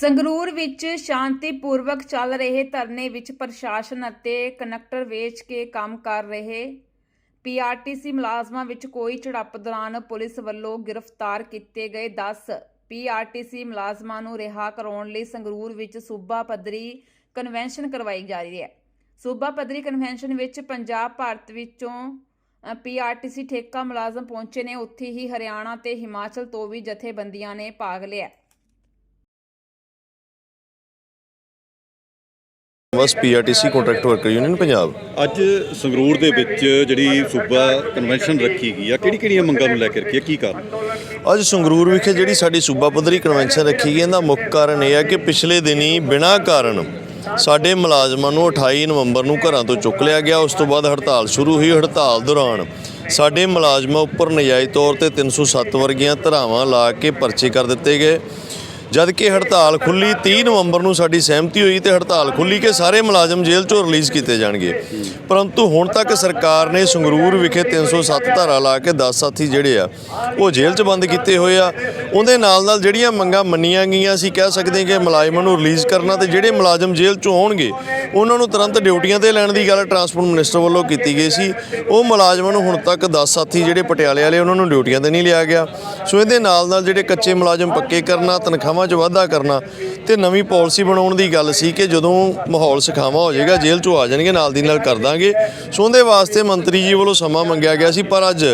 ਸੰਗਰੂਰ ਵਿੱਚ ਸ਼ਾਂਤੀਪੂਰਵਕ ਚੱਲ ਰਹੇ ਧਰਨੇ ਵਿੱਚ ਪ੍ਰਸ਼ਾਸਨ ਅਤੇ ਕਨੈਕਟਰ ਵੇਚ ਕੇ ਕੰਮ ਕਰ ਰਹੇ ਪੀਆਰਟੀਸੀ ਮੁਲਾਜ਼ਮਾਂ ਵਿੱਚ ਕੋਈ ਝੜਪ ਦੌਰਾਨ ਪੁਲਿਸ ਵੱਲੋਂ ਗ੍ਰਿਫਤਾਰ ਕੀਤੇ ਗਏ 10 ਪੀਆਰਟੀਸੀ ਮੁਲਾਜ਼ਮਾਂ ਨੂੰ ਰਿਹਾ ਕਰਾਉਣ ਲਈ ਸੰਗਰੂਰ ਵਿੱਚ ਸੂਬਾ ਪੱਧਰੀ ਕਨਵੈਨਸ਼ਨ ਕਰਵਾਈ ਜਾ ਰਹੀ ਹੈ। ਸੂਬਾ ਪੱਧਰੀ ਕਨਵੈਨਸ਼ਨ ਵਿੱਚ ਪੰਜਾਬ ਭਾਰਤ ਵਿੱਚੋਂ ਪੀਆਰਟੀਸੀ ਠੇਕਾ ਮੁਲਾਜ਼ਮ ਪਹੁੰਚੇ ਨੇ। ਉੱਥੇ ਹੀ ਹਰਿਆਣਾ ਤੇ ਹਿਮਾਚਲ ਤੋਂ ਵੀ ਜਥੇਬੰਦੀਆਂ ਨੇ ਭਾਗ ਲਿਆ। Bus PRTC contract worker union Punjab. ਅੱਜ ਸੰਗਰੂਰ ਦੇ ਵਿੱਚ ਜਿਹੜੀ ਸੂਬਾ ਕਨਵੈਨਸ਼ਨ ਰੱਖੀ ਗਈ ਆ ਕਿਹੜੀ ਕਿਹੜੀਆਂ ਮੰਗਾਂ ਨੂੰ ਲੈ ਕੇ ਰੱਖੀ ਆ? ਕੀ ਕਾਰਨ? ਅੱਜ ਸੰਗਰੂਰ ਵਿਖੇ ਜਿਹੜੀ ਸਾਡੀ ਸੂਬਾ ਪੱਧਰੀ ਕਨਵੈਨਸ਼ਨ ਰੱਖੀ ਗਈ ਇਹਦਾ ਮੁੱਖ ਕਾਰਨ ਇਹ ਹੈ ਕਿ ਪਿਛਲੇ ਦਿਨੀ ਬਿਨਾਂ ਕਾਰਨ ਸਾਡੇ ਮੁਲਾਜ਼ਮਾਂ ਨੂੰ 28 ਨਵੰਬਰ ਨੂੰ ਘਰਾਂ ਤੋਂ ਚੁੱਕ ਲਿਆ ਗਿਆ। ਉਸ ਤੋਂ ਬਾਅਦ ਹੜਤਾਲ ਸ਼ੁਰੂ ਹੋਈ। ਹੜਤਾਲ ਦੌਰਾਨ ਸਾਡੇ ਮੁਲਾਜ਼ਮਾਂ ਉੱਪਰ ਨਜਾਇਜ਼ ਤੌਰ ਤੇ 307 ਵਰਗੀਆਂ ਧਰਾਵਾਂ ਲਾ ਕੇ ਪਰਚੇ ਕਰ ਦਿੱਤੇ ਗਏ। ਜਦ ਕਿ ਹੜਤਾਲ ਖੁੱਲੀ 30 ਨਵੰਬਰ ਨੂੰ ਸਾਡੀ ਸਹਿਮਤੀ ਹੋਈ ਤੇ ਹੜਤਾਲ ਖੁੱਲੀ ਕਿ ਸਾਰੇ ਮੁਲਾਜ਼ਮ ਜੇਲ੍ਹ ਚੋਂ ਰਿਲੀਜ਼ ਕੀਤੇ ਜਾਣਗੇ। ਪਰੰਤੂ ਹੁਣ ਤੱਕ ਸਰਕਾਰ ਨੇ ਸੰਗਰੂਰ ਵਿਖੇ 307 ਧਾਰਾ ਲਾ ਕੇ 10 ਸਾਥੀ ਜਿਹੜੇ ਆ, ਉਹ ਜੇਲ੍ਹ 'ਚ ਬੰਦ ਕੀਤੇ ਹੋਏ ਆ। ਉਹਦੇ ਨਾਲ ਨਾਲ ਜਿਹੜੀਆਂ ਮੰਗਾਂ ਮੰਨੀਆਂ ਗਈਆਂ ਅਸੀਂ ਕਹਿ ਸਕਦੇ ਕਿ ਮੁਲਾਜ਼ਮਾਂ ਨੂੰ ਰਿਲੀਜ਼ ਕਰਨਾ ਤੇ ਜਿਹੜੇ ਮੁਲਾਜ਼ਮ ਜੇਲ੍ਹ 'ਚੋਂ ਆਉਣਗੇ, ਉਹਨਾਂ ਨੂੰ ਤੁਰੰਤ ਡਿਊਟੀਆਂ ਤੇ ਲੈਣ ਦੀ ਗੱਲ ਟਰਾਂਸਪੋਰਟ ਮਿਨਿਸਟਰ ਵੱਲੋਂ ਕੀਤੀ ਗਈ ਸੀ। ਉਹ ਮੁਲਾਜ਼ਮਾਂ ਨੂੰ ਹੁਣ ਤੱਕ 10 ਸਾਥੀ ਜਿਹੜੇ ਪਟਿਆਲੇ ਵਾਲੇ, ਉਹਨਾਂ ਨੂੰ ਡਿਊਟੀਆਂ ਤੇ ਨਹੀਂ ਲਿਆ ਗਿਆ। ਸੋ ਇਹਦੇ ਨਾਲ ਨਾਲ ਜਿਹੜੇ ਕੱਚੇ ਮੁਲਾਜ਼ਮ ਪੱਕੇ ਕਰਨਾ, ਤਨਖਾਹਾਂ 'ਚ ਵਾਧਾ ਕਰਨਾ। ਤੇ ਨਵੀਂ ਪਾਲਿਸੀ ਬਣਾਉਣ ਦੀ ਗੱਲ ਸੀ ਕਿ ਜਦੋਂ ਮਾਹੌਲ ਸੁਖਾਵਾਂ ਹੋ ਜਾਏਗਾ, ਜੇਲ੍ਹ 'ਚੋਂ ਆ ਜਾਣਗੇ, ਨਾਲ ਦੀ ਨਾਲ ਕਰ ਦਾਂਗੇ। ਸੋ ਉਹਦੇ ਵਾਸਤੇ ਮੰਤਰੀ ਜੀ ਵੱਲੋਂ ਸਮਾਂ ਮੰਗਿਆ ਗਿਆ ਸੀ, ਪਰ ਅੱਜ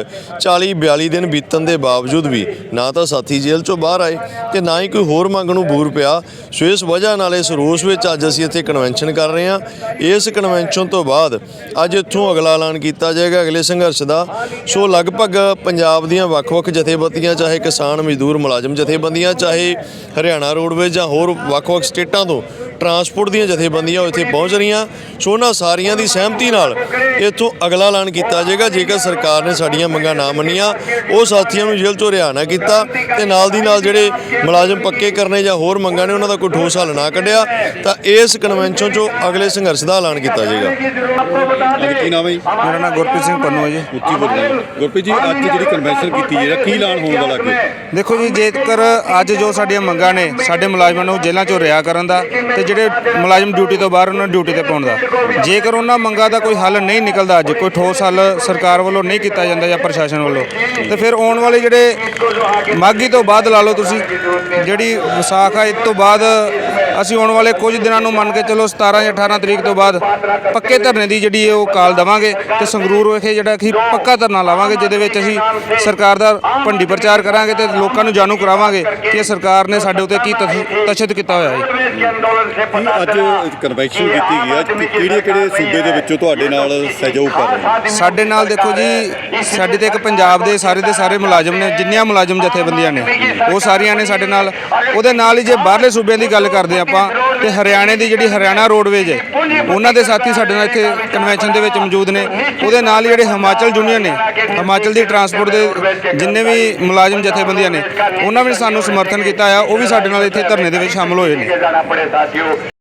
40 42 ਦਿਨ ਬੀਤਣ ਦੇ ਬਾਵਜੂਦ ਵੀ ਨਾ ਤਾਂ ਸਾਥੀ ਜੇਲ੍ਹ 'ਚੋਂ ਬਾਹਰ ਆਏ ਤੇ ਨਾ ਹੀ ਕੋਈ ਹੋਰ ਮੰਗ ਨੂੰ ਬੂਰ ਪਿਆ। ਸੋ ਇਸ ਵਜ੍ਹਾ ਨਾਲ ਇਸ ਰੋਸ ਵਿੱਚ ਅੱਜ ਅਸੀਂ ਇੱਥੇ ਕਨਵੈਨਸ਼ਨ ਕਰ ਰਹੇ ਹਾਂ। ਇਸ ਕਨਵੈਨਸ਼ਨ ਤੋਂ ਬਾਅਦ ਅੱਜ ਇੱਥੋਂ ਅਗਲਾ ਐਲਾਨ ਕੀਤਾ ਜਾਏਗਾ, ਅਗਲੇ ਸੰਘਰਸ਼ ਦਾ। ਸੋ ਲਗਭਗ ਪੰਜਾਬ ਦੀਆਂ ਵੱਖ-ਵੱਖ ਜਥੇਬੰਦੀਆਂ, ਚਾਹੇ ਕਿਸਾਨ ਮਜ਼ਦੂਰ ਮੁਲਾਜ਼ਮ ਜਥੇਬੰਦੀਆਂ, ਚਾਹੇ ਹਰਿਆਣਾ ਰੋਡਵੇਜ਼ ਜਾਂ ਹੋਰ ਵੱਖ-ਵੱਖ ਸਟੇਟਾਂ ਤੋਂ ਟਰਾਂਸਪੋਰਟ ਦੀਆਂ ਜਥੇਬੰਦੀਆਂ ਇੱਥੇ ਪਹੁੰਚ ਰਹੀਆਂ। ਸੋ ਉਹਨਾਂ ਸਾਰੀਆਂ ਦੀ ਸਹਿਮਤੀ ਨਾਲ ਇੱਥੋਂ ਅਗਲਾ ਐਲਾਨ ਕੀਤਾ ਜਾਏਗਾ। ਜੇਕਰ ਸਰਕਾਰ ਨੇ ਸਾਡੀਆਂ ਮੰਗਾਂ ਨਾ ਮੰਨੀਆਂ ਉਹ ਸਾਥੀਆਂ ਨੂੰ ਜੇਲ੍ਹ ਚੋਂ ਰਿਹਾ ਨਾ ਕੀਤਾ ਤੇ ਨਾਲ ਦੀ ਨਾਲ ਜਿਹੜੇ ਮੁਲਾਜ਼ਮ ਪੱਕੇ ਕਰਨੇ ਜਾਂ ਹੋਰ ਮੰਗਾਂ ਨੇ ਉਹਨਾਂ ਦਾ ਕੋਈ ਠੋਸ ਹੱਲ ਨਾ ਕੱਢਿਆ ਤਾਂ ਇਸ ਕਨਵੈਨਸ਼ਨ 'ਚੋਂ ਅਗਲੇ ਸੰਘਰਸ਼ ਦਾ ਐਲਾਨ ਕੀਤਾ ਜਾਏਗਾ। ਕੀ ਨਾਮ ਹੈ ਮੇਰਾ ਨਾਮ ਗੁਰਪ੍ਰੀਤ ਸਿੰਘ ਪੰਨੂ ਹੈ ਜੀ। ਉੱਚੀ ਬੋਲਣਾ ਗੁਰਪ੍ਰੀਤ ਜੀ ਅੱਜ ਜਿਹੜੀ ਕਨਵੈਨਸ਼ਨ ਕੀਤੀ ਹੈ ਕੀ ਐਲਾਨ ਹੋਣ ਵਾਲਾ ਅੱਗੇ? ਦੇਖੋ ਜੀ ਜੇਕਰ ਅੱਜ ਜੋ ਸਾਡੀਆਂ ਮੰਗਾਂ ਨੇ ਸਾਡੇ ਮੁਲਾਜ਼ਮਾਂ ਨੂੰ ਜੇਲ੍ਹਾਂ ਚੋਂ ਰਿਹਾ ਕਰਨ ਦਾ ਤੇ ਜਿਹੜੇ ਮੁਲਾਜ਼ਮ ਡਿਊਟੀ ਤੋਂ ਬਾਹਰ ਉਹਨਾਂ ਨੂੰ ਡਿਊਟੀ ਤੇ ਪਾਉਣ ਦਾ। ਜੇਕਰ ਉਹਨਾਂ ਮੰਗਾਂ ਦਾ ਕੋਈ ਹੱਲ ਨਹੀਂ ਨਿਕਲਦਾ ਅੱਜ ਕੋਈ ਠੋਸ ਹੱਲ ਸਰਕਾਰ ਵੱਲੋਂ ਨਹੀਂ ਕੀਤਾ ਜਾਂਦਾ ਜਾਂ ਪ੍ਰਸ਼ਾਸਨ ਵੱਲੋਂ, ਤੇ ਫਿਰ ਆਉਣ ਵਾਲੇ ਜਿਹੜੇ ਮਾਘੀ ਤੋਂ ਬਾਅਦ ਲਾ ਲਓ ਤੁਸੀਂ, ਜਿਹੜੀ ਵਿਸਾਖ ਆ, ਇਸ ਤੋਂ ਬਾਅਦ ਅਸੀਂ ਆਉਣ ਵਾਲੇ ਕੁਝ ਦਿਨਾਂ ਨੂੰ ਮੰਨ ਕੇ ਚਲੋ 17 ਜਾਂ 18 ਤਰੀਕ ਤੋਂ ਬਾਅਦ ਪੱਕੇ ਧਰਨੇ ਦੀ ਜਿਹੜੀ ਉਹ ਕਾਲ ਦਵਾਂਗੇ ਤੇ ਸੰਗਰੂਰ ਵਿਖੇ ਜਿਹੜਾ ਕਿ ਪੱਕਾ ਧਰਨਾ ਲਾਵਾਂਗੇ ਜਿਹਦੇ ਵਿੱਚ ਅਸੀਂ ਸਰਕਾਰ ਦਾ ਭੰਡੀ ਪ੍ਰਚਾਰ ਕਰਾਂਗੇ ਤੇ ਲੋਕਾਂ ਨੂੰ ਜਾਣੂ ਕਰਾਵਾਂਗੇ ਕਿ ਸਰਕਾਰ ਨੇ ਸਾਡੇ ਉੱਤੇ ਕੀ ਤਸ਼- ਤਸ਼ੱਦਦ ਕੀਤਾ ਹੋਇਆ ਹੈ। ਅੱਜ ਕਨਵੈਨਸ਼ਨ ਕੀਤੀ ਗਈ ਆ ਕਿਹੜੇ ਕਿਹੜੇ ਸੂਬੇ ਦੇ ਵਿੱਚੋਂ ਤੁਹਾਡੇ ਨਾਲ ਸਹਿਯੋਗ ਕਰ ਰਹੇ ਸਾਡੇ ਨਾਲ ਦੇਖੋ ਜੀ ਸਾਡੇ ਤੇ ਇੱਕ ਪੰਜਾਬ ਦੇ ਸਾਰੇ ਦੇ ਸਾਰੇ ਮੁਲਾਜ਼ਮ ਨੇ ਜਿੰਨੀਆਂ ਮੁਲਾਜ਼ਮ ਜਥੇਬੰਦੀਆਂ ਨੇ ਉਹ ਸਾਰੀਆਂ ਨੇ ਸਾਡੇ ਨਾਲ। ਉਹਦੇ ਨਾਲ ਹੀ ਜੇ ਬਾਹਰਲੇ ਸੂਬਿਆਂ ਦੀ ਗੱਲ ਕਰਦੇ ਆਪਾਂ ਤੇ ਹਰਿਆਣੇ ਦੀ ਜਿਹੜੀ ਹਰਿਆਣਾ ਰੋਡਵੇਜ ਹੈ, ਉਹਨਾਂ ਦੇ ਸਾਥੀ ਸਾਡੇ ਨਾਲ ਇੱਥੇ ਕਨਵੈਨਸ਼ਨ ਦੇ ਵਿੱਚ ਮੌਜੂਦ ਨੇ। ਉਹਦੇ ਨਾਲ ਹੀ ਜਿਹੜੇ ਹਿਮਾਚਲ ਯੂਨੀਅਨ ਨੇ, ਹਿਮਾਚਲ ਦੀ ਟਰਾਂਸਪੋਰਟ ਦੇ ਜਿੰਨੇ ਵੀ ਮੁਲਾਜ਼ਮ ਜਥੇਬੰਦੀਆਂ ਨੇ, ਉਹਨਾਂ ਵੀ ਸਾਨੂੰ ਸਮਰਥਨ ਕੀਤਾ ਆ, ਉਹ ਵੀ ਸਾਡੇ ਨਾਲ ਇੱਥੇ ਧਰਨੇ ਦੇ ਵਿੱਚ ਸ਼ਾਮਲ ਹੋਏ ਨੇ।